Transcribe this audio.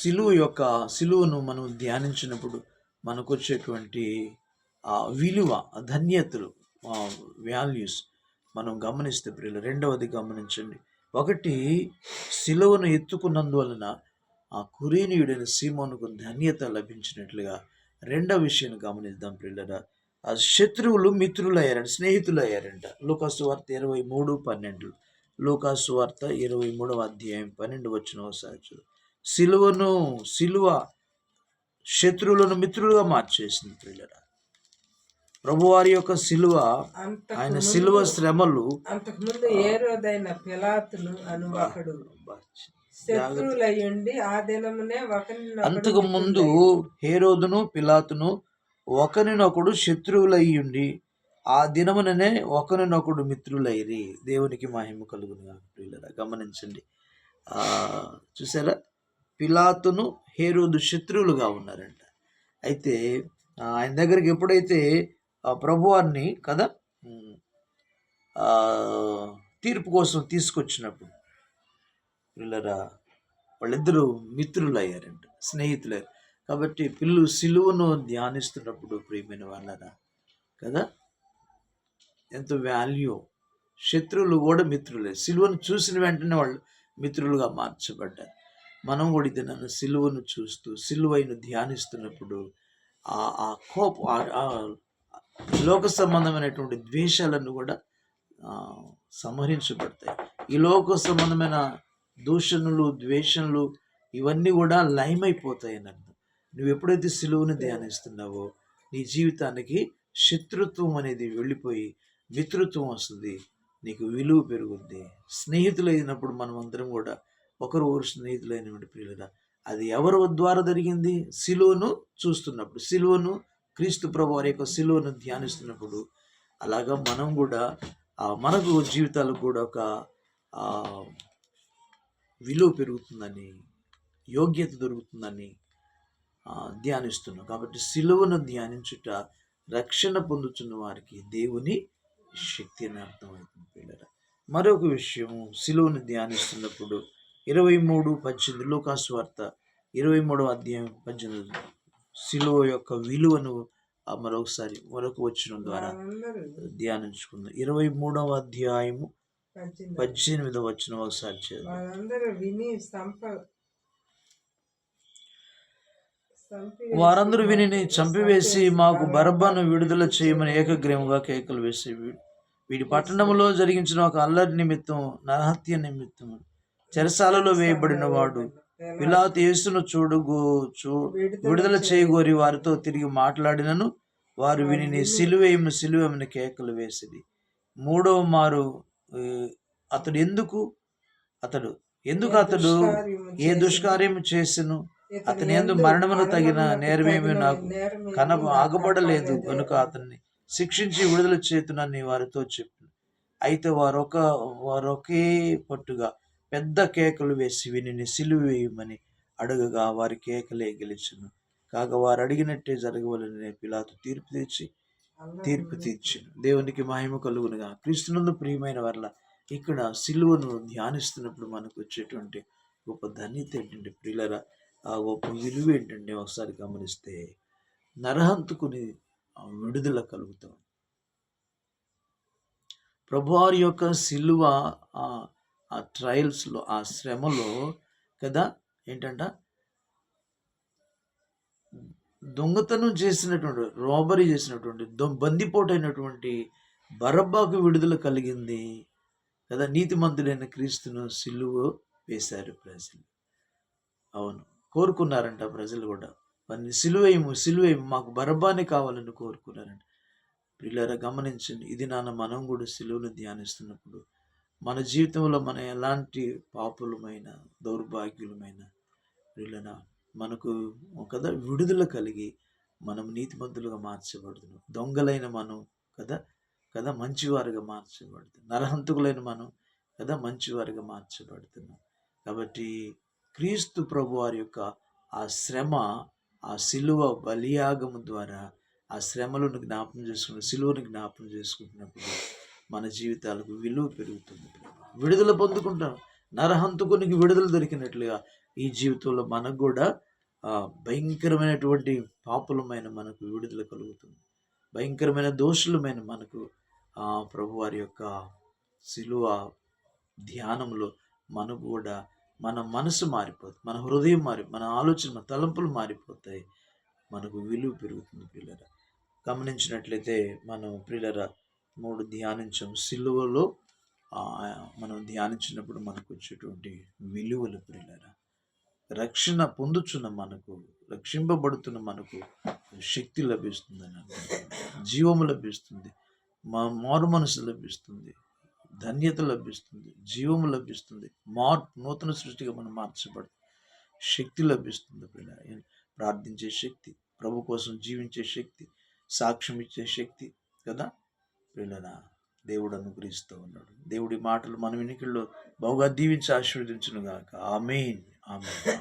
సిలువు యొక్క సిలువను మనం ధ్యానించినప్పుడు మనకు వచ్చేటువంటి విలువ ధన్యతలు వాల్యూస్ మనం గమనిస్తే ప్రియులు రెండవది గమనించండి. ఒకటి సిలువను ఎత్తుకున్నందువలన ఆ కురేనీయుడైన సీమోనుకు ధన్యత లభించినట్లుగా రెండవ విషయాన్ని గమనిద్దాం ప్రియులరా. ఆ శత్రువులు మిత్రులు అయ్యారంట స్నేహితులు అయ్యారంట వార్త ఇరవై మూడు పన్నెండు. లోకాసు వార్త ఇరవై మూడవ అధ్యాయం పన్నెండు వచ్చిన ఒకసారి సిలువను సిలువ శత్రువులను మిత్రులుగా మార్చేసింది పిల్లరా ప్రభువారి యొక్క సిలువ ఆయన సిలువ శ్రమలు అంతకుముందు ఏ రోజైన పిలాతును అను ఒకడు శత్రువులయ్యుండి ఆ దినమునే అంతకు ముందు హేరోదును పిలాతును ఒకరినొకడు శత్రువులయ్యుండి ఆ దినముననే ఒకరినొకడు మిత్రులైరి. దేవునికి మహిమ కలుగును ప్రియులరా. గమనించండి. ఆ చూసారా? పిలాతును హేరోదు శత్రువులుగా ఉన్నారంట. అయితే ఆయన దగ్గరికి ఎప్పుడైతే ఆ ప్రభువారిని కదా తీర్పు కోసం తీసుకొచ్చినప్పుడు పిల్లరా వాళ్ళిద్దరూ మిత్రులు అయ్యారంట స్నేహితులు అయ్యారు కాబట్టి పిల్లు సిలువను ధ్యానిస్తున్నప్పుడు ప్రియమైన వాళ్ళరా కదా? ఎంత వాల్యూ శత్రువులు కూడా మిత్రులే. సిలువను చూసిన వెంటనే వాళ్ళు మిత్రులుగా మార్చబడ్డారు. మనం కూడా ఇది నన్ను సిలువను చూస్తూ సిలువైను ధ్యానిస్తున్నప్పుడు ఆ ఆ కోప ఆ- లోక సంబంధమైనటువంటి ద్వేషాలను కూడా సంహరించబడతాయి. ఈ లోక సంబంధమైన దూషణలు ద్వేషణలు ఇవన్నీ కూడా లయమైపోతాయి అని అర్థం. నువ్వు ఎప్పుడైతే సిలువను ధ్యానిస్తున్నావో నీ జీవితానికి శత్రుత్వం అనేది వెళ్ళిపోయి మిత్రుత్వం వస్తుంది నీకు విలువ పెరుగుద్ది. స్నేహితులు అయినప్పుడు మనం అందరం కూడా ఒకరు ఊరు స్నేహితులైనటువంటి ప్రియులుగా అది ఎవరి ద్వారా జరిగింది? సిలువను చూస్తున్నప్పుడు సిలువను క్రీస్తు ప్రభు వారి యొక్క సిలువను ధ్యానిస్తున్నప్పుడు అలాగా మనం కూడా మనకు జీవితాలకు కూడా ఒక విలువ పెరుగుతుందని యోగ్యత దొరుకుతుందని ధ్యానిస్తున్నాం. కాబట్టి సిలువను ధ్యానించుట రక్షణ పొందుతున్న వారికి దేవుని శక్తి అని అర్థమవుతుంది పిల్లల మరొక విషయం సిలువను ధ్యానిస్తున్నప్పుడు ఇరవై మూడు పద్దెనిమిది లోకాసు వార్త ఇరవై మూడవ అధ్యాయం పద్దెనిమిది. సిలువ యొక్క విలువను మరొకసారి మరొక వచ్చిన ద్వారా ధ్యానించుకుందాం. ఇరవై మూడవ అధ్యాయము పద్దెనిమిది. పద్దెనిమిదవ వచ్చిన ఒకసారి వారందరూ విని చంపివేసి మాకు బరబ్బను విడుదల చేయమని ఏకగ్రీవంగా కేకలు వేసి వీడి. పట్టణంలో జరిగించిన ఒక అల్లరి నిమిత్తం నరహత్య నిమిత్తం చెరసాలలో వేయబడిన వాడు పిలాతు యేసును చూడుగు చూ విడుదల చేయగోరి వారితో తిరిగి మాట్లాడినను. వారు విని సిలువేయము సిలువేమని కేకలు వేసింది మూడవ మారు అతడు ఎందుకు? అతడు ఎందుకు అతడు? ఏ దుష్కార్యం చేసిను? అతని ఎందు మరణమును తగిన నేరమేమి నాకు కన ఆగబడలేదు. కనుక అతన్ని శిక్షించి విడుదల చేతునని వారితో చెప్పు. అయితే వారొక వారొకే పట్టుగా పెద్ద కేకలు వేసి విని సిలువ వేయమని అడగగా వారి కేకలే గెలిచును. కాగా వారు అడిగినట్టే జరగవలని పిలాతు తీర్పు తీర్చి తీర్పు తీర్చును. దేవునికి మహిమ కలుగునుగా. క్రీస్తునందు ప్రియమైన వల్ల ఇక్కడ సిలువను ధ్యానిస్తున్నప్పుడు మనకు వచ్చేటువంటి గొప్ప ధన్యత ఏంటంటే ప్రియులరా ఆ గొప్ప విలువ ఏంటంటే ఒకసారి గమనిస్తే నరహంతుకుని విడుదల కలుగుతాం. ప్రభువారి యొక్క సిలువ ఆ ట్రయల్స్లో ఆ శ్రమలో కదా ఏంటంట? దొంగతనం చేసినటువంటి రోబరీ చేసినటువంటి బందిపోటైనటువంటి బరబ్బాకు విడుదల కలిగింది కదా నీతిమంతుడైన క్రీస్తును సిలువ వేశారు ప్రజలు. అవును కోరుకున్నారంట ప్రజలు కూడా. వారిని సిలువేయము సిలువేయము మాకు బరబ్బానే కావాలని కోరుకున్నారంట. పిల్లరా గమనించండి ఇది నాన్న మనం కూడా సిలువను ధ్యానిస్తున్నప్పుడు మన జీవితంలో మనం ఎలాంటి పాపులమైన దౌర్భాగ్యులమైన వీళ్ళన మనకు కదా విడుదల కలిగి మనం నీతిమంతులుగా మార్చబడుతున్నాం దొంగలైన మనం కదా కదా మంచివారిగా మార్చబడుతున్నాం నరహంతుకులైన మనం కదా మంచివారిగా మార్చబడుతున్నాం. కాబట్టి క్రీస్తు ప్రభు వారి యొక్క ఆ శ్రమ ఆ సిలువ బలియాగము ద్వారా ఆ శ్రమలను జ్ఞాపం చేసుకుని సిలువను జ్ఞాపం చేసుకుంటున్నప్పుడు మన జీవితాలకు విలువ పెరుగుతుంది. విడుదల పొందుకుంటాం. నరహంతకునికి విడుదల దొరికినట్లుగా ఈ జీవితంలో మనకు కూడా భయంకరమైనటువంటి పాపులమైన మనకు విడుదల కలుగుతుంది. భయంకరమైన దోషులమైన మనకు ప్రభువారి ప్రభు వారి యొక్క శిలువ ధ్యానంలో మనకు కూడా మన మనసు మారిపోతుంది మన హృదయం మారి మన ఆలోచన మన తలంపులు మారిపోతాయి. మనకు విలువ పెరుగుతుంది పిల్లర గమనించినట్లయితే మనం పిల్లరా మూడు ధ్యానించాం సిలువలో మనం ధ్యానించినప్పుడు మనకు వచ్చేటువంటి విలువలు ప్రియులర రక్షణ పొందుచున్న మనకు రక్షింపబడుతున్న మనకు శక్తి లభిస్తుందని జీవము లభిస్తుంది మా మారు మనసు లభిస్తుంది ధన్యత లభిస్తుంది జీవము లభిస్తుంది మార్పు నూతన సృష్టిగా మనం మార్చబడుతుంది శక్తి లభిస్తుంది పిల్ల ప్రార్థించే శక్తి ప్రభు కోసం జీవించే శక్తి సాక్ష్యం ఇచ్చే శక్తి కదా? వీళ్ళన? దేవుడు అనుగ్రహిస్తూ ఉన్నాడు. దేవుడి మాటలు మన వినికిల్లో బహుగా దీవించి ఆశీర్వదించును గాక ఆమెన్. ఆమె